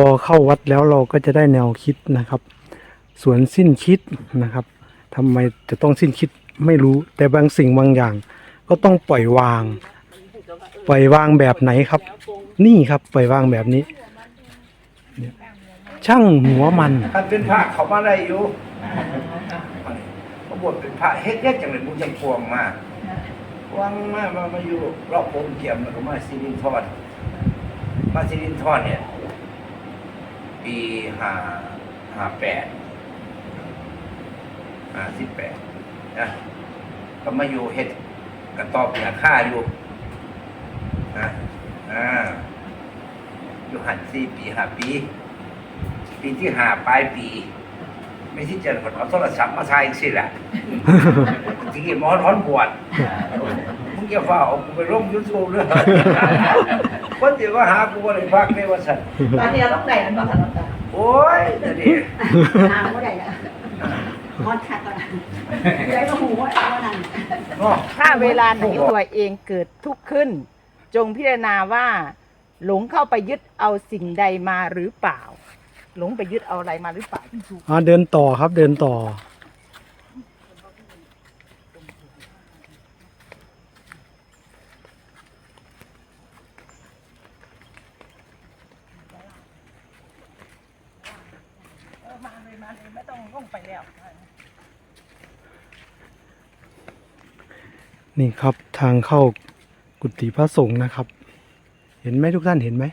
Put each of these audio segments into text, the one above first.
พอเข้าวัดแล้วเราก็จะได้แนวคิดนะครับ สวนสิ้นคิดนะครับทำไมจะต้องสิ้นคิดไม่รู้แต่บางสิ่งบางอย่าง ก็ต้องปล่อยวาง ปล่อยวางแบบไหนครับ นี่ครับปล่อยวางแบบนี้ ช่างหัวมันท่านเป็นพระเขามาได้อยู่เขาบวชเป็นพระเฮ็ดเฮ็ดจังเลยมุจังพวงมาพวงมามามาอยู่รอบผมเกี่ยมแล้วก็มาสิรินทรมาสิรินทรเนี่ย ปีห้าห้าแปดห้าสิบแปดนะก็มาอยู่เฮ็ดกระตอบหน้าค่าอยู่นะอ่าอยู่หันสี่ปีห้าปี ปีที่ห้าปลายปี ไม่ที่เจอคนเอาโทรศัพท์มาถ่ายสิแหละจริงๆมอร้อนปวดมึงจะเฝ้าเอากูไปลงยูทูบเลย คนเดียวก็หากูอะไรพักในวันสันตอนนี้เราต้องได้มันบ้างค่ะน้องตาโอ้ยเดี๋ยวนี้หาไม่ได้ละฮอดคักก่อนใจก็หูว่าเอานั่นเนาะถ้าเวลาไหนตัวเองเกิดทุกข์ขึ้น จงพิจารณาว่า หลงเข้าไปยึดเอาสิ่งใดมาหรือเปล่า หลงไปยึดเอาอะไรมาหรือเปล่าที่ถูกอ่าเดินต่อครับเดินต่อ มาเลยไม่ต้องลงไปแล้ว นี่ครับทางเข้ากุฏิพระสงฆ์นะครับ เห็นไหมทุกท่านเห็นไหม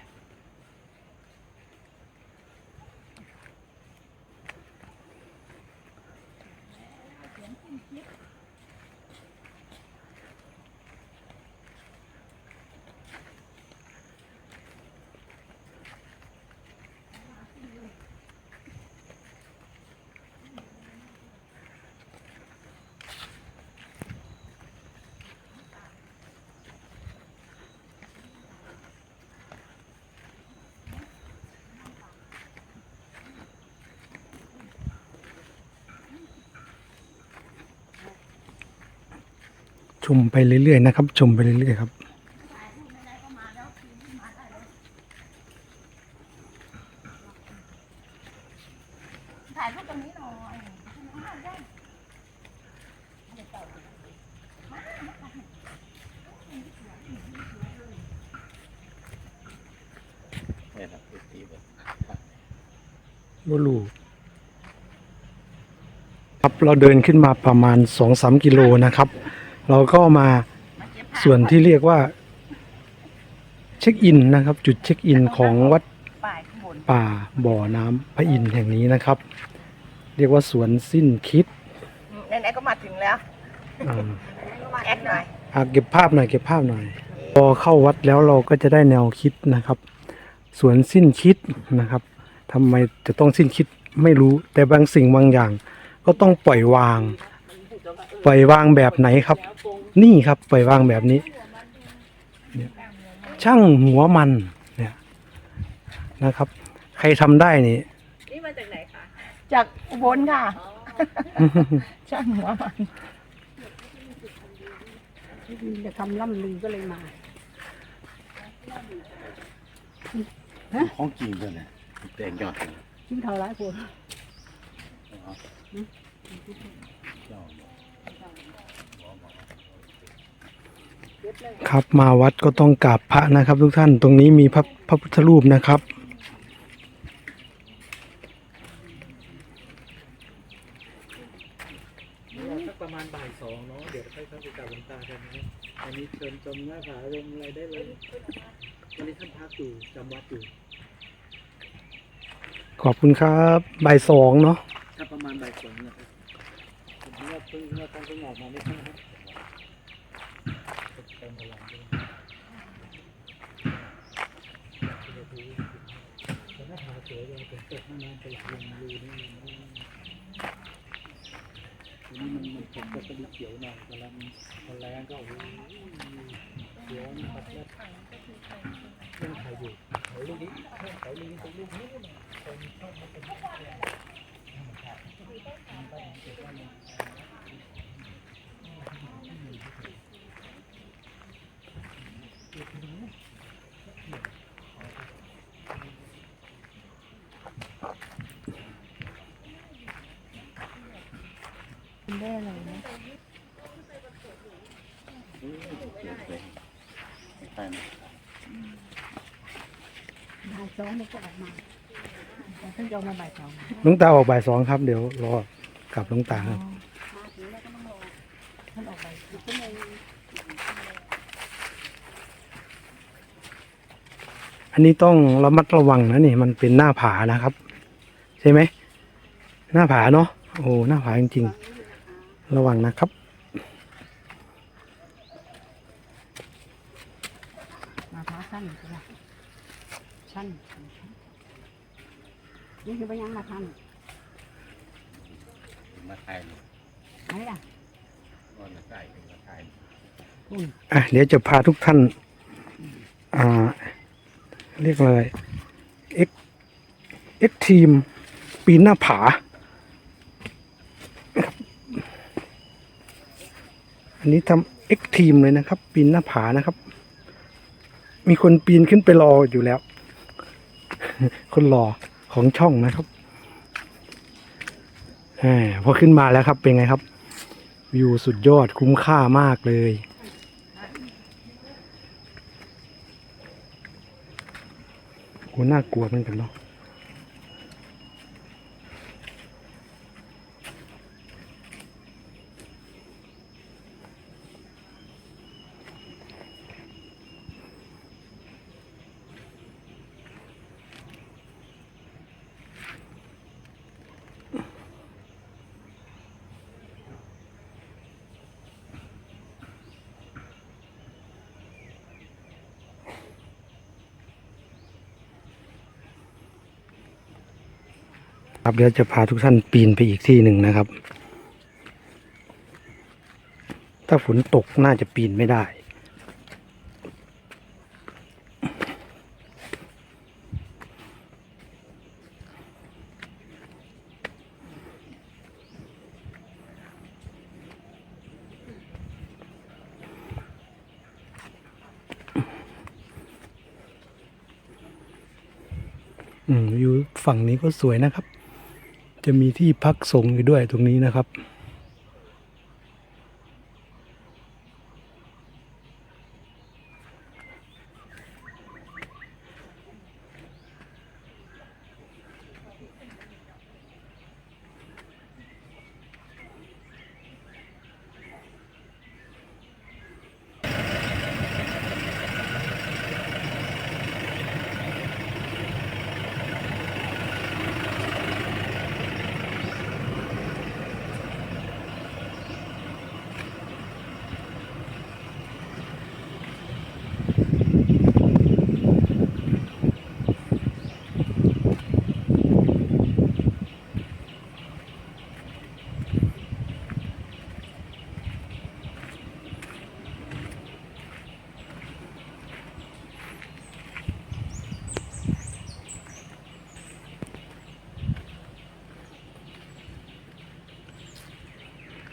ชมไปเรื่อยๆนะครับ ชมไปเรื่อยๆครับถ่ายรูปตรงนี้หน่อยบลูครับเราเดินขึ้นมาประมาณสองสามกิโลนะครับ เราก็มาส่วนที่เรียกว่า เช็คอินนะครับ จุดเช็คอินของวัดป้ายข้างบนป่าบ่อน้ำพระอินทร์แห่งนี้นะครับ เรียกว่าสวนสิ้นคิดไหนๆก็มาถึงแล้วอ่าแอดหน่อยอะเก็บภาพหน่อยเก็บภาพหน่อย พอเข้าวัดแล้วเราก็จะได้แนวคิดนะครับ สวนสิ้นคิดนะครับทำไมจะต้องสิ้นคิดไม่รู้แต่บางสิ่งบางอย่าง ก็ต้องปล่อยวาง ปล่อยวางแบบไหนครับ นี่ครับปล่อยวางแบบนี้เนี่ยช่างหัวมันเนี่ยนะครับ ใครทำได้นี่ นี่มาจากไหนคะจากอุบลค่ะ ช่างหัวมันจะทำล่ำลือก็เลยมา ของจริงเลยนะแตงยอดเลยชิ้นเท่าไรคน ครับมาวัดก็ต้องกราบพระนะครับ ทุกท่านตรงนี้มีพระพระพุทธรูปนะครับ สักประมาณบ่ายสองเนาะเดี๋ยวค่อยเข้าไปกราบหลวงตากันนะอันนี้เชิญชมหน้าผาลงอะไรได้เลยวันนี้ท่านพักอยู่จำวัดอยู่ขอบคุณครับบ่ายสองเนาะ ถ้าประมาณบ่ายสองนะครับผมคิดว่าเพิ่งว่าต้องเพิ่งออกมาไม่ใช่ไหมครับ เติมพลังด้วยแต่หน้าผาสวยเลยผมตกน้ำไปลงรูนี่ทีนี้มันมันผมก็จะเขียวหน่อยเวลามันพอแรงก็โอ้โหเขียวนี่ครับแล้วเรื่องถ่อยู่ถ่ายรูปนี้ถ่ายรูปนี้ตรงรูปนี้หน่อยคนชอบมาเป็นได้อะไรนะเกิดเลย ไม่ใช่นะบ่ายสองมันก็ออกมาแต่ท่านจะเอามาบ่ายสอง หลุงตาออกบ่ายสองครับ เดี๋ยวรอกลับหลุงตาครับ มาถึงแล้วก็ต้องรอท่านออกไปอีกชั่วโมงอันนี้ต้องระมัดระวังนะนี่มันเป็นหน้าผานะครับ ใช่ไหมหน้าผาเนาะโอ้หน้าผาจริงๆ ระวังนะครับ มาท้าสั้นใช่ไหมสั้นนี่คือไปยังมาทันมาไทยเลยไหนล่ะก็มาใส่มาไทยอะเดี๋ยวจะพาทุกท่าน อ่า เรียกอะไรเอ็กเอ็กทีม ปีนหน้าผานะครับ อันนี้ทำเอ็กทีมเลยนะครับ ปีนหน้าผานะครับ มีคนปีนขึ้นไปรออยู่แล้ว คนรอของช่องนะครับอพอขึ้นมาแล้วครับเป็นไงครับ วิวสุดยอดคุ้มค่ามากเลยโหน่ากลัวเหมือนกันเนาะ ครับเดี๋ยวจะพาทุกท่านปีนไปอีกที่หนึ่งนะครับ ถ้าฝนตกน่าจะปีนไม่ได้อืมอยู่ฝั่งนี้ก็สวยนะครับ จะมีที่พักสงฆ์อยู่ด้วยตรงนี้นะครับ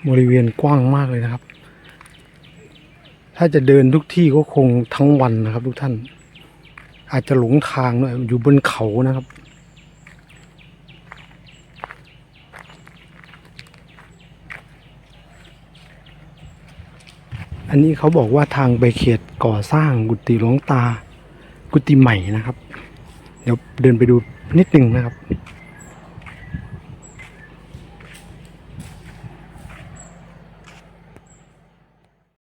บริเวณกว้างมากเลยนะครับ ถ้าจะเดินทุกที่ก็คงทั้งวันนะครับ ทุกท่าน อาจจะหลงทางด้วยอยู่บนเขานะครับอันนี้เขาบอกว่าทางไปเขตก่อสร้างกุฏิหลวงตา กุฏิใหม่นะครับ เดี๋ยวเดินไปดูนิดนึงนะครับ